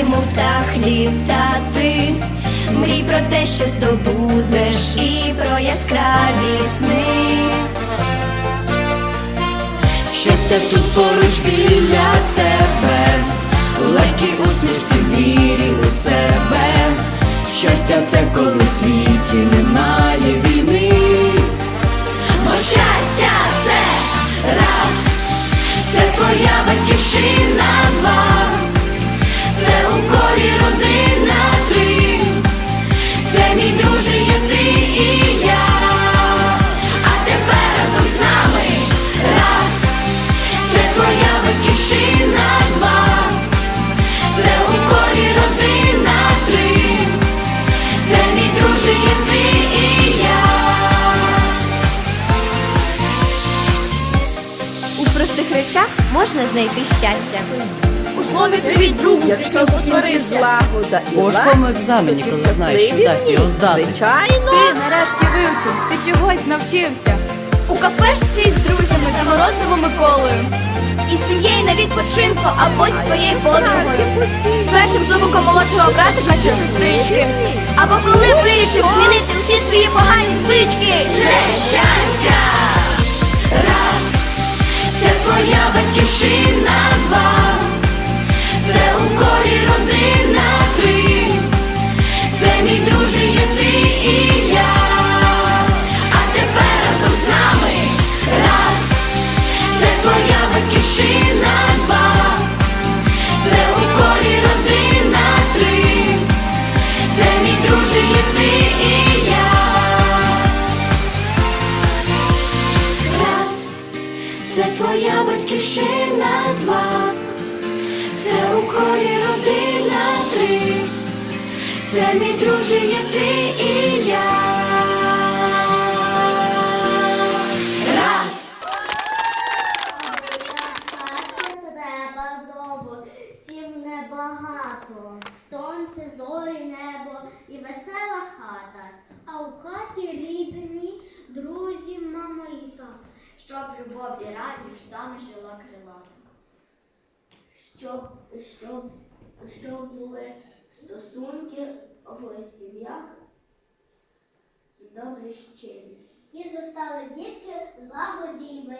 ти, мов птах літати. Мрій про те, що здобудеш, і про яскраві сни. Щастя тут поруч біля тебе, легкі усмішці вірі речах можна знайти щастя. У слові привіт другу, Якщо яким посварився. У важкому екзамені, коли знаєш, що дасть його здати. Звичайно. Ти нарешті вивчив, ти чогось навчився. У кафешці з друзями та морозивом Миколою. Із сім'єю на відпочинку або зі своєю подругою. З першим зубиком молодшого братика чи сестрички. Або коли вирішив змінити всі свої погані звички. Це щастя раз, це твоя батьківщина два, батьківщина два, це у колі родина три, це мій друже є ти і я. Раз. Треба зовсім небагато. Сонце, зорі, небо і весела хата. А у хаті рідні, друзі, мама і тато. Любов і радість там жила крилата. Щоб, щоб, щоб були стосунки в сім'ях добрі щирі. І зростали дітки в злагоді мирі.